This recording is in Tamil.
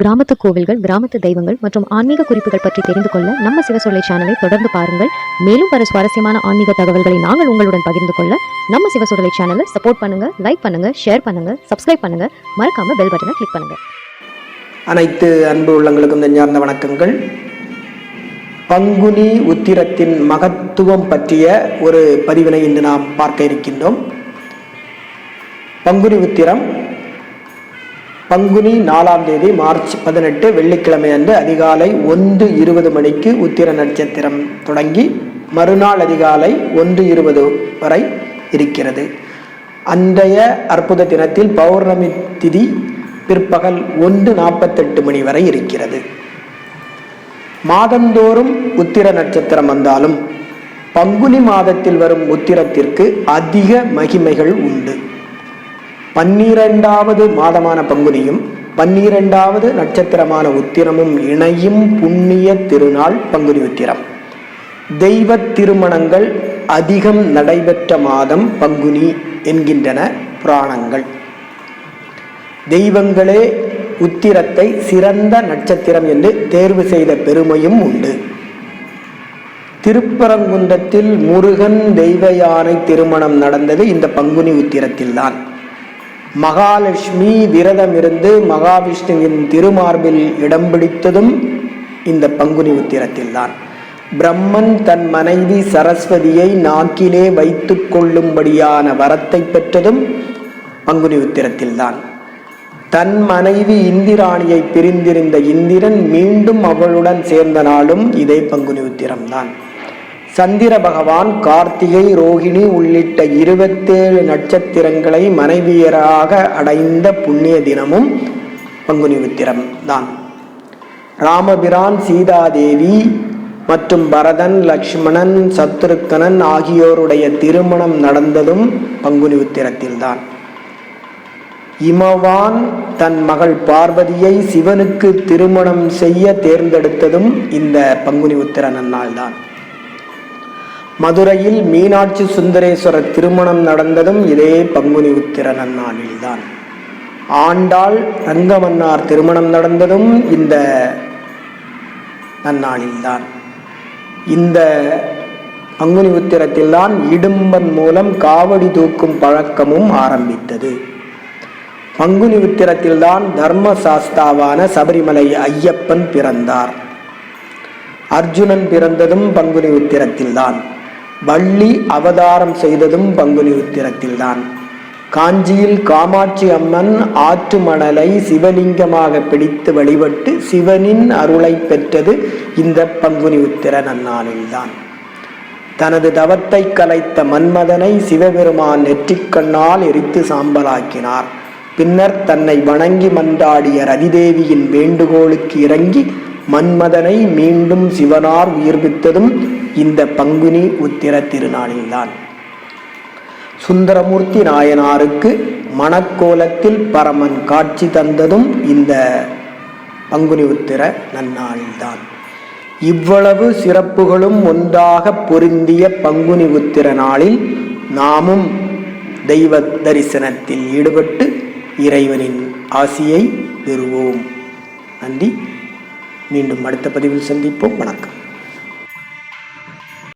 கிராமத்து கோவில்கள் கிராமத்து தெய்வங்கள் மற்றும் ஆன்மீக குறிப்புகள் பற்றி தெரிந்து கொள்ள நம்ம சிவசொல்லை சேனலை தொடர்ந்து பாருங்கள். மேலும் பல சுவாரஸ்யமான ஆன்மீக தகவல்களை நாங்கள் உங்களுடன் பகிர்ந்து கொள்ள நம்ம சிவசொல்லை சேனலை சப்போர்ட் பண்ணுங்க லைக் பண்ணுங்க ஷேர் பண்ணுங்க சப்ஸ்கிரைப் பண்ணுங்க. மறக்காம பெல் பட்டனை கிளிக் பண்ணுங்க. அனைத்து அன்பு உள்ளங்களுக்கும் நெஞ்சார்ந்த வணக்கங்கள். பங்குனி உத்திரத்தின் மகத்துவம் பற்றிய ஒரு பதிவினை இன்று நாம் பார்க்க இருக்கின்றோம். பங்குனி உத்திரம் பங்குனி நாலாம் தேதி மார்ச் பதினெட்டு வெள்ளிக்கிழமை அன்று அதிகாலை ஒன்று இருபது மணிக்கு உத்திர நட்சத்திரம் தொடங்கி மறுநாள் அதிகாலை ஒன்று இருபது வரை இருக்கிறது. அன்றைய அற்புத தினத்தில் பௌர்ணமி திதி பிற்பகல் ஒன்று நாற்பத்தெட்டு மணி வரை இருக்கிறது. மாதந்தோறும் உத்திர நட்சத்திரம் வந்தாலும் பங்குனி மாதத்தில் வரும் உத்திரத்திற்கு அதிக மகிமைகள் உண்டு. பன்னிரெண்டாவது மாதமான பங்குனியும் பன்னிரெண்டாவது நட்சத்திரமான உத்திரமும் இணையும் புண்ணிய திருநாள் பங்குனி உத்திரம். தெய்வ திருமணங்கள் அதிகம் நடைபெற்ற மாதம் பங்குனி என்கின்றன புராணங்கள். தெய்வங்களே உத்திரத்தை சிறந்த நட்சத்திரம் என்று தேர்வு செய்த பெருமையும் உண்டு. திருப்பரங்குன்றத்தில் முருகன் தெய்வ யானை திருமணம் நடந்தது இந்த பங்குனி உத்திரத்தில்தான். மகாலட்சுமி விரதமிருந்து மகாவிஷ்ணுவின் திருமார்பில் இடம் பிடித்ததும் இந்த பங்குனி உத்திரத்தில்தான் பிரம்மன் தன் மனைவி சரஸ்வதியை நாக்கிலே வைத்து கொள்ளும்படியான வரத்தை பெற்றதும் பங்குனி உத்திரத்தில்தான் தன் மனைவி இந்திராணியை பிரிந்திருந்த இந்திரன் மீண்டும் அவளுடன் சேர்ந்த நாளும் இதே பங்குனி உத்திரம்தான் சந்திர பகவான் கார்த்திகை ரோகிணி உள்ளிட்ட இருபத்தேழு நட்சத்திரங்களை மனைவியராக அடைந்த புண்ணிய தினமும் பங்குனி உத்திரம் தான். ராமபிரான் சீதாதேவி மற்றும் பரதன் லக்ஷ்மணன் சத்ருக்கனன் ஆகியோருடைய திருமணம் நடந்ததும் பங்குனி உத்திரத்தில்தான் இமவான் தன் மகள் பார்வதியை சிவனுக்கு திருமணம் செய்ய தேர்ந்தெடுத்ததும் இந்த பங்குனி உத்திர நன்னாள்தான் மதுரையில் மீனாட்சி சுந்தரேஸ்வரர் திருமணம் நடந்ததும் இதே பங்குனி உத்திர நன்னாளில்தான். ஆண்டாள் ரங்கமன்னார் திருமணம் நடந்ததும் இந்த நன்னாளில்தான். இந்த பங்குனி உத்திரத்தில்தான் இடும்பன் மூலம் காவடி தூக்கும் பழக்கமும் ஆரம்பித்தது. பங்குனி உத்திரத்தில்தான் தர்ம சாஸ்தாவான சபரிமலை ஐயப்பன் பிறந்தார். அர்ஜுனன் பிறந்ததும் பங்குனி உத்திரத்தில்தான் வள்ளி அவதாரம் செய்ததும் பங்குனி உத்திரத்தில்தான் காஞ்சியில் காமாட்சி அம்மன் ஆற்று மணலை சிவலிங்கமாக பிடித்து வழிபட்டு சிவனின் அருளை பெற்றது இந்த பங்குனி உத்திர நன்னாளில்தான் தனது தவத்தை கலைத்த மன்மதனை சிவபெருமான் நெற்றிக்கண்ணால் எரித்து சாம்பலாக்கினார். பின்னர் தன்னை வணங்கி மன்றாடிய ரதிதேவியின் வேண்டுகோளுக்கு இறங்கி மன்மதனை மீண்டும் சிவனார் உயிர்ப்பித்ததும் இந்த பங்குனி உத்திர திருநாளில்தான். சுந்தரமூர்த்தி நாயனாருக்கு மணக்கோலத்தில் பரமன் காட்சி தந்ததும் இந்த பங்குனி உத்திர நன்னாளில்தான். இவ்வளவு சிறப்புகளும் ஒன்றாக பொருந்திய பங்குனி உத்திர நாளில் நாமும் தெய்வ தரிசனத்தில் ஈடுபட்டு இறைவனின் ஆசியை பெறுவோம். நன்றி. மீண்டும் அடுத்த பதிவில் சந்திப்போம். வணக்கம்.